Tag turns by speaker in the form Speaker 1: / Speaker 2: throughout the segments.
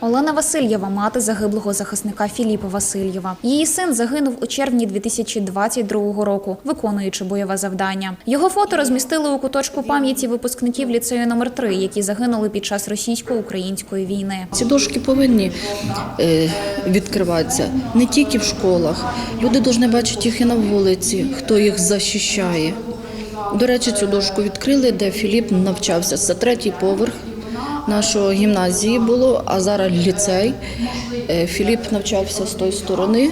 Speaker 1: Олена Васильєва, мати загиблого захисника Філіпа Васильєва. Її син загинув у червні 2022 року, виконуючи бойове завдання. Його фото розмістили у куточку пам'яті випускників ліцею номер 3 які загинули під час російсько-української війни.
Speaker 2: Ці дошки повинні е, відкриватися не тільки в школах. Люди повинні бачити їх і на вулиці, хто їх захищає. До речі, цю дошку відкрили, де Філіп навчався. Це третій поверх нашої гімназії було, а зараз ліцей. Е, Філіп навчався з тої сторони,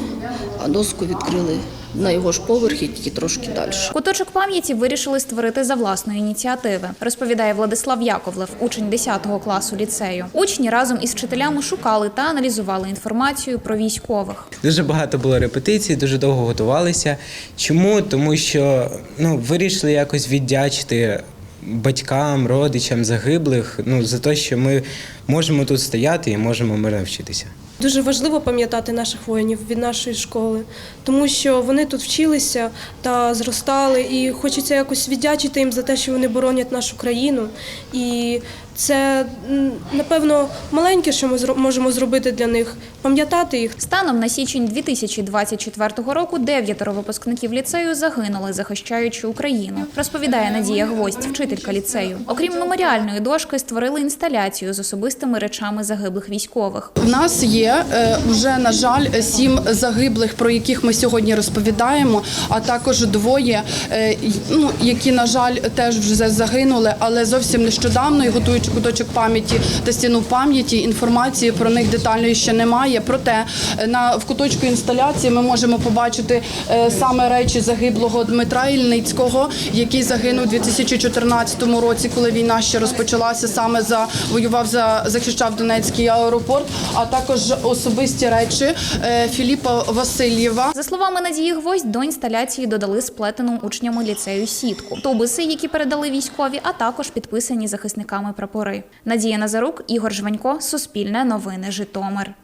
Speaker 2: а доску відкрили на його ж поверхі, тільки трошки далі.
Speaker 1: Куточок пам'яті вирішили створити за власної ініціативи, розповідає Владислав Яковлев, учень 10 класу ліцею. Учні разом із вчителями шукали та аналізували інформацію про військових.
Speaker 3: Дуже багато було репетицій, дуже довго готувалися. Чому? Тому що ну, вирішили якось віддячити батькам, родичам загиблих ну, за те, що ми можемо тут стояти і можемо мирно вчитися.
Speaker 4: Дуже важливо пам'ятати наших воїнів від нашої школи, тому що вони тут вчилися та зростали, і хочеться якось віддячити їм за те, що вони боронять нашу країну. І це напевно маленьке, що ми можемо зробити для них, пам'ятати їх.
Speaker 1: Станом на січень 2024 року дев'ятеро випускників ліцею загинули, захищаючи Україну. Розповідає Надія Гвоздь, вчителька ліцею. Окрім меморіальної дошки, створили інсталяцію з особистими речами загиблих військових.
Speaker 5: У нас є е, вже на жаль сім загиблих, про яких ми сьогодні розповідаємо. А також двоє, е, ну які на жаль теж вже загинули, але зовсім нещодавно і готуючи куточок пам'яті та стіну пам'яті. Інформації про них детальної ще немає. Проте е, на в куточку інсталяції ми можемо побачити саме речі загиблого Дмитра Ільницького, який загинув у 2014 році, коли війна ще розпочалася. Саме за воював за захищав Донецький аеропорт, а також особисті речі е, Філіпа Васильєва.
Speaker 1: За словами Надії Гвоздь, до інсталяції додали сплетену учнями ліцею сітку, тубуси, які передали військові, а також підписані захисниками прапори. Надія Назарук, Ігор Жванько, Суспільне новини, Житомир.